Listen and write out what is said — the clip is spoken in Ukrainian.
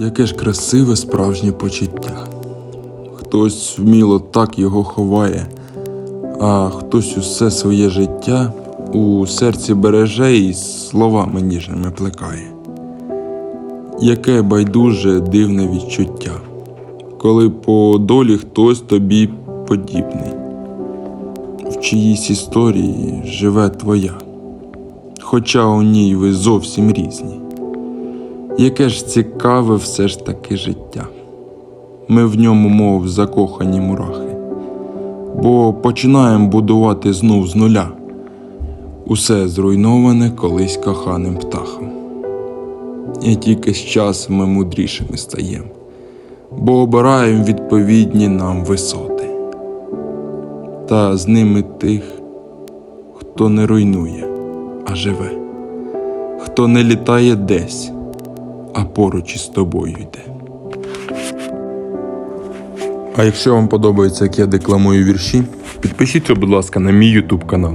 Яке ж красиве справжнє почуття. Хтось вміло так його ховає, а хтось усе своє життя у серці береже і словами ніжними плекає. Яке байдуже дивне відчуття, коли по долі хтось тобі подібний, в чиїсь історії живе твоя, хоча у ній ви зовсім різні. Яке ж цікаве все ж таки життя. Ми в ньому, мов закохані мурахи, бо починаємо будувати знов з нуля. Усе зруйноване колись коханим птахом. І тільки з часом ми мудрішими стаємо, бо обираємо відповідні нам висоти. Та з ними тих, хто не руйнує, а живе, хто не літає десь, а поруч із тобою йде. А якщо вам подобається, як я декламую вірші, підпишіться, будь ласка, на мій YouTube канал.